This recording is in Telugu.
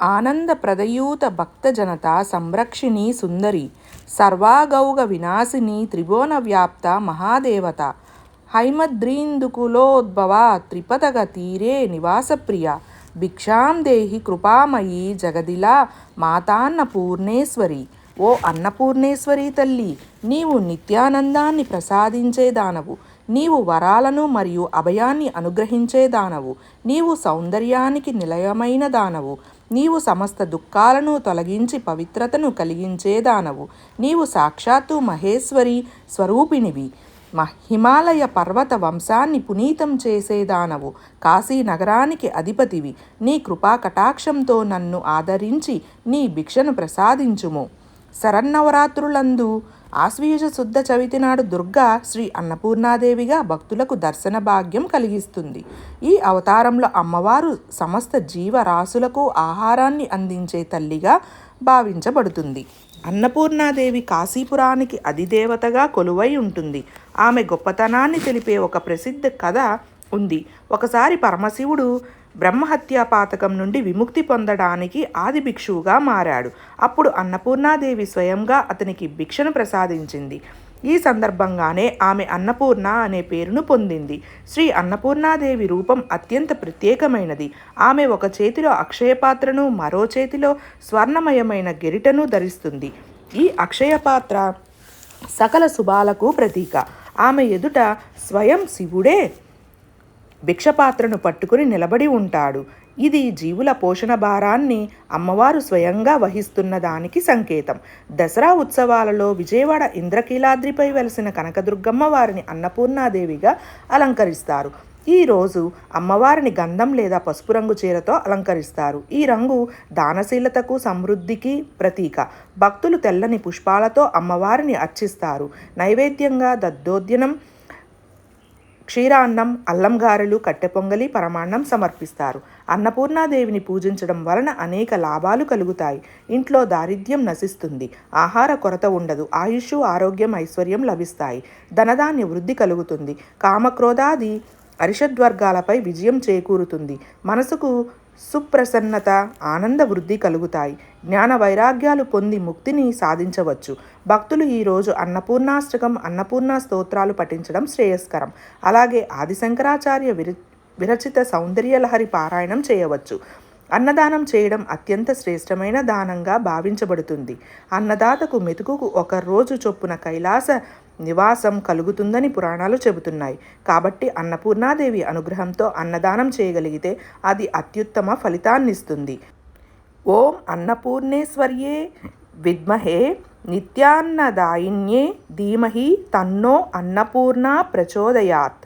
ఆనందప్రదయూత భక్తజనతా సంరక్షిణీ సుందరి సర్వాగౌగ వినాశిని త్రిభువన వ్యాప్త మహాదేవత హైమద్రీందుకులోద్భవ త్రిపదగ తీరే నివాసప్రియ భిక్షాం దేహి కృపామయీ జగదిలా మాతాన్న పూర్ణేశ్వరి. ఓ అన్నపూర్ణేశ్వరి తల్లి నీవు నిత్యానందాన్ని ప్రసాదించేదానవు నీవు వరాలను మరియు అభయాన్ని అనుగ్రహించేదానవు నీవు సౌందర్యానికి నిలయమైన దానవు నీవు సమస్త దుఃఖాలను తొలగించి పవిత్రతను కలిగించేదానవు నీవు సాక్షాత్తు మహేశ్వరి స్వరూపిణివి. హిమాలయ పర్వత వంశాన్ని పునీతం చేసేదానవు కాశీ నగరానికి అధిపతివి. నీ కృపా కటాక్షంతో నన్ను ఆదరించి నీ భిక్షను ప్రసాదించుము. శరన్నవరాత్రులందు ఆశ్వీయుజ శుద్ధ చవితి నాడు దుర్గా శ్రీ అన్నపూర్ణాదేవిగా భక్తులకు దర్శన భాగ్యం కలిగిస్తుంది. ఈ అవతారంలో అమ్మవారు సమస్త జీవరాశులకు ఆహారాన్ని అందించే తల్లిగా భావించబడుతుంది. అన్నపూర్ణాదేవి కాశీపురానికి అధిదేవతగా కొలువై ఉంటుంది. ఆమె గొప్పతనాన్ని తెలిపే ఒక ప్రసిద్ధ కథ ఉంది. ఒకసారి పరమశివుడు బ్రహ్మహత్యా పాతకం నుండి విముక్తి పొందడానికి ఆది భిక్షువుగా మారాడు. అప్పుడు అన్నపూర్ణాదేవి స్వయంగా అతనికి భిక్షను ప్రసాదించింది. ఈ సందర్భంగానే ఆమె అన్నపూర్ణ అనే పేరును పొందింది. శ్రీ అన్నపూర్ణాదేవి రూపం అత్యంత ప్రత్యేకమైనది. ఆమె ఒక చేతిలో అక్షయపాత్రను మరో చేతిలో స్వర్ణమయమైన గెరిటను ధరిస్తుంది. ఈ అక్షయపాత్ర సకల శుభాలకు ప్రతీక. ఆమె ఎదుట స్వయం శివుడే. భిక్షపాత్రను పట్టుకుని నిలబడి ఉంటాడు. ఇది జీవుల పోషణ భారాన్ని అమ్మవారు స్వయంగా వహిస్తున్న దానికి సంకేతం. దసరా ఉత్సవాలలో విజయవాడ ఇంద్రకీలాద్రిపై వెలసిన కనకదుర్గమ్మ వారిని అన్నపూర్ణాదేవిగా అలంకరిస్తారు. ఈరోజు అమ్మవారిని గంధం లేదా పసుపు రంగు చీరతో అలంకరిస్తారు. ఈ రంగు దానశీలతకు సమృద్ధికి ప్రతీక. భక్తులు తెల్లని పుష్పాలతో అమ్మవారిని అర్చిస్తారు. నైవేద్యంగా దద్దోద్యనం క్షీరాన్నం అల్లం గారెలు కట్టె పొంగలి పరమాన్నం సమర్పిస్తారు. అన్నపూర్ణాదేవిని పూజించడం వలన అనేక లాభాలు కలుగుతాయి. ఇంట్లో దారిద్ర్యం నశిస్తుంది. ఆహార కొరత ఉండదు. ఆయుష్ ఆరోగ్యం ఐశ్వర్యం లభిస్తాయి. ధనధాన్య వృద్ధి కలుగుతుంది. కామక్రోధాది అరిషద్వర్గాలపై విజయం చేకూరుతుంది. మనసుకు సుప్రసన్నత ఆనంద వృద్ధి కలుగుతాయి. జ్ఞాన వైరాగ్యాలు పొంది ముక్తిని సాధించవచ్చు. భక్తులు ఈరోజు అన్నపూర్ణాష్టకం అన్నపూర్ణ స్తోత్రాలు పఠించడం శ్రేయస్కరం. అలాగే ఆదిశంకరాచార్య విర విరచిత సౌందర్యలహరి పారాయణం చేయవచ్చు. అన్నదానం చేయడం అత్యంత శ్రేష్టమైన దానంగా భావించబడుతుంది. అన్నదాతకు మెతుకుకు ఒక రోజు చొప్పున కైలాస నివాసం కలుగుతుందని పురాణాలు చెబుతున్నాయి. కాబట్టి అన్నపూర్ణాదేవి అనుగ్రహంతో అన్నదానం చేయగలిగితే అది అత్యుత్తమ ఫలితాన్నిస్తుంది. ఓం అన్నపూర్ణేశ్వర్యే విద్మహే నిత్యాన్నదాయిన్యే ధీమహి తన్నో అన్నపూర్ణ ప్రచోదయాత్.